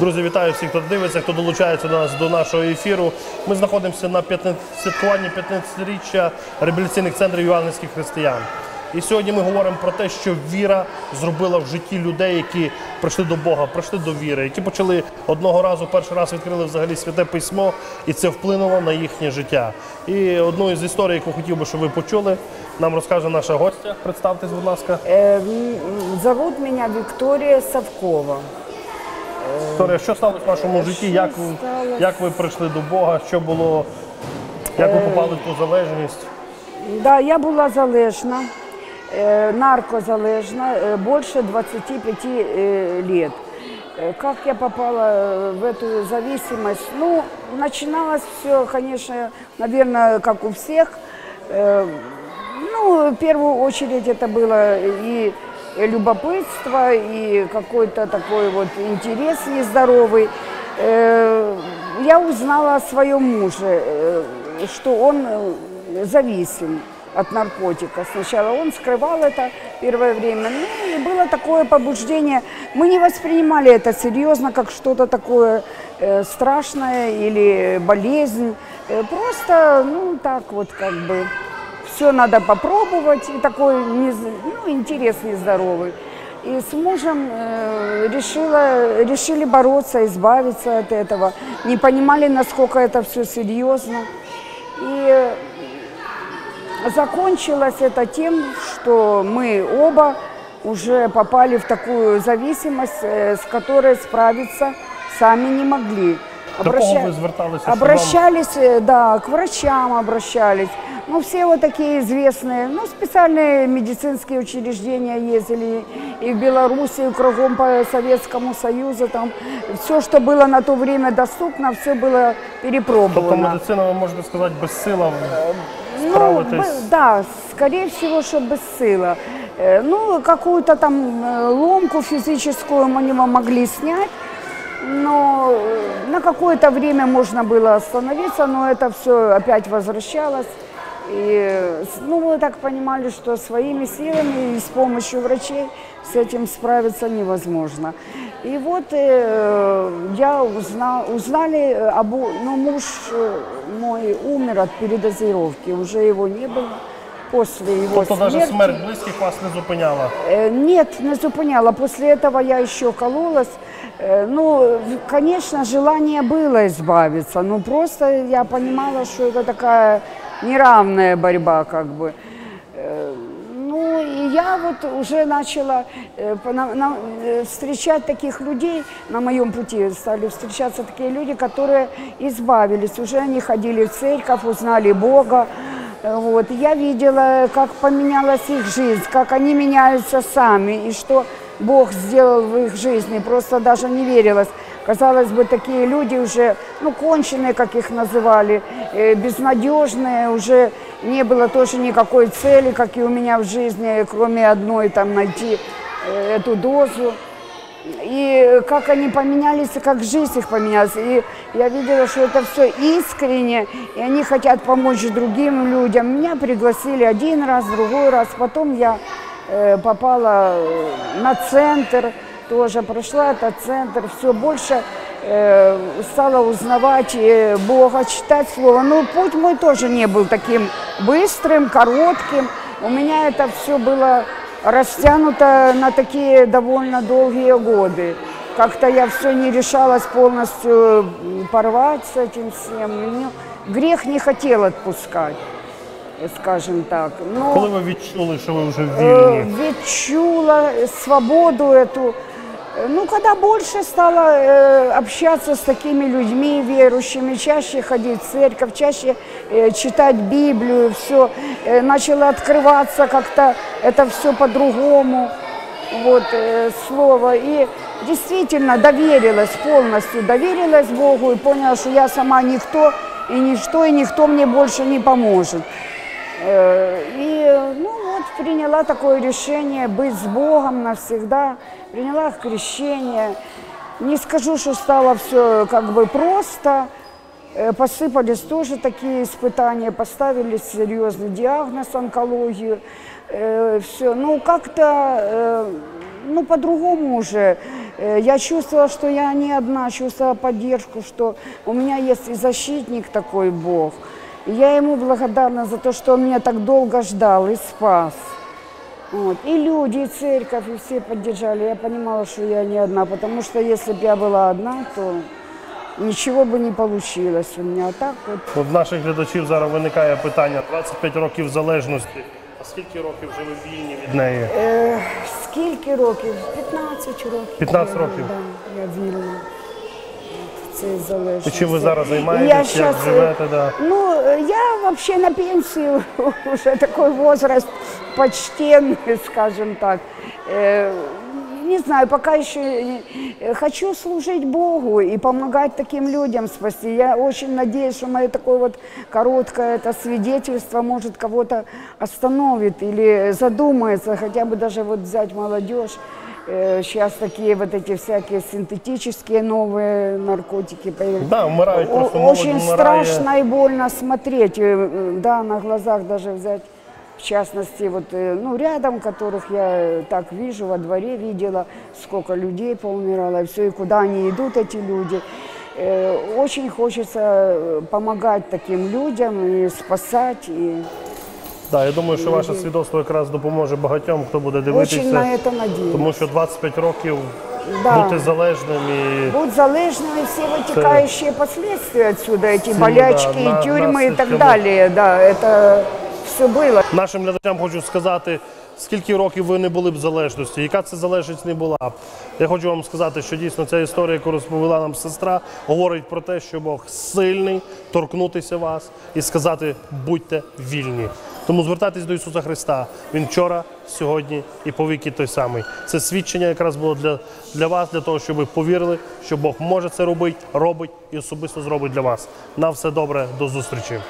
Друзі, вітаю всіх, хто дивиться, хто долучається до нас до нашого ефіру. Ми знаходимося на 15 святкуванні 15-річчя реабілітаційних центрів іванівських християн. І сьогодні ми говоримо про те, що віра зробила в житті людей, які прийшли до Бога, прийшли до віри, які почали одного разу, перший раз відкрили взагалі святе письмо, і це вплинуло на їхнє життя. І одну із історій, яку хотів би, щоб ви почули, нам розкаже наша гостя. Представтесь, будь ласка. М, Зовут меня Виктория Савкова. Історія, що сталося в вашому житті? Як ви, сталося? як ви прийшли до Бога? Що було? Як ви попали в ту залежність? Да, я была залежна, э, наркозалежна, э, больше 25 э, лет. Э, Как я попала э, в эту зависимость? Ну, начиналось все, конечно, наверное, как у всех. Э, Ну, в первую очередь это было и любопытство, и какой-то такой вот интерес нездоровый. Э, Я узнала о своем муже, э, что он э, зависим от наркотика. Сначала он скрывал это первое время. Ну и было такое побуждение. Мы не воспринимали это серьезно, как что-то такое э, страшное или болезнь. Э, просто, ну так вот как бы все надо попробовать, и такой ну, интерес нездоровый. И с мужем э, решила, решили бороться, избавиться от этого. Не понимали, насколько это все серьезно. И закончилось это тем, что мы оба уже попали в такую зависимость, э, с которой справиться сами не могли. До кого Обраща- зверталися? що вам- Обращались, э, да, к врачам обращались. Ну, все вот такие известные, ну, специальные медицинские учреждения ездили и в Беларуси, и кругом по Советскому Союзу. Там все, что было на то время доступно, все было Тобто перепробовано. медицина, ви можете сказати, безсила Ну, справитись. б- да, скорее всего, что бессила. Э, Ну, какую-то там э, ломку физическую мы не могли снять, но э, на какое-то время можно было остановиться, но это все опять возвращалось. И, ну, мы так понимали, что своими силами и с помощью врачей с этим справиться невозможно. И вот э, я узнал, узнали, э, об, у- ну, муж э, мой умер от передозировки, уже его не было после его Тобто навіть смерти. смерть близьких вас не зупиняла. Э, Нет, не зупиняла. После этого я еще кололась. Э, Ну, конечно, желание было избавиться, но просто я понимала, что это такая неравная борьба, как бы. Э, Ну, и я вот уже начала э, э, встречать таких людей на моем пути. Стали встречаться такие люди, которые избавились. Уже они ходили в церковь, узнали Бога. Вот. Я видела, как поменялась их жизнь, как они меняются сами, и что Бог сделал в их жизни. Просто даже не верилось. Казалось бы, такие люди уже, ну, конченые, как их называли, безнадежные, уже не было тоже никакой цели, как и у меня в жизни, кроме одной, там, найти э, эту дозу. И как они поменялись, и как жизнь их поменялась. И я видела, что это все искренне, и они хотят помочь другим людям. Меня пригласили один раз, другой раз. Потом я э, попала э, на центр, тоже прошла этот центр, все больше э, стала узнавать э, Бога, читать Слово. Но путь мой тоже не был таким быстрым, коротким. У меня это все было растянуто на такие довольно долгие годы. Как-то я все не решалась полностью м, порвать с этим всем. Мне грех не хотел отпускать, э, скажем так. Но... Коли ви відчули, що ви вже Э, вільні? Відчула свободу эту. Э, Ну, когда больше стала э, общаться с такими людьми верующими, чаще ходить в церковь, чаще э, читать Библию, все, начало открываться как-то это все по-другому, вот, э, слово. И действительно доверилась полностью, доверилась Богу и поняла, что я сама никто и ничто, и никто мне больше не поможет. Э, И, ну вот, приняла такое решение быть с Богом навсегда, приняла крещение. Не скажу, что стало все как бы просто, Э, посыпались тоже такие испытания, поставили серьезный диагноз онкологию, все. Ну, как-то, э, ну, по-другому уже Э, Я чувствовала, что я не одна, чувствовала поддержку, что у меня есть и защитник такой Бог. И я ему благодарна за то, что он меня так долго ждал и спас. Вот. И люди, и церковь, и все поддержали. Я понимала, что я не одна, потому что если бы я была одна, то ничего бы не получилось у меня. А так вот От наших глядачів зараз виникає питання: 25 років залежності. А скільки років вже ви вільні від неї? Е, скільки років? 15 років. 15 Я, років. Да, я вільна. Залежить. І чим ви зараз займаєтесь, як живете? Да. Ну, я вообще на пенсию, уже такой возраст почтенный, скажем так. Э, Не знаю, пока еще э, хочу служить Богу и помогать таким людям спасти. Я очень надеюсь, что мое такое вот короткое это свидетельство может кого-то остановит или задумается, хотя бы даже вот взять молодежь. Э, Сейчас такие вот эти всякие синтетические новые наркотики появились. Да, вмирають О- просто Очень вмирає. страшно и больно смотреть, э, э, да, на глазах даже взять, в частности, вот, э, ну, рядом которых я э, так вижу, во дворе видела, сколько людей поумирало, и все, и куда они идут, эти люди. Э, Очень хочется э, помогать таким людям и спасать, и Да, я думаю, що ваше свідоцтво якраз допоможе багатьом, хто буде очень на дивитися. это надеюсь. Тому що 25 років Да. бути залежним і Будь залежными все вытекающие последствия отсюда, эти Сильно, болячки, да, на- и тюрьмы и так наследки. далее, да, это все было. нашим глядачам хочу сказати, скільки років ви не були б залежності, яка це залежність не була б. Я хочу вам сказати, що дійсно ця історія, яку розповіла нам сестра, говорить про те, що Бог сильний торкнутися вас і сказати будьте вільні. Тому звертайтесь до Ісуса Христа. Він вчора, сьогодні і повіки той самий. Це свідчення якраз було для, для вас, для того, щоб ви повірили, що Бог може це робити, робить і особисто зробить для вас. На все добре, до зустрічі.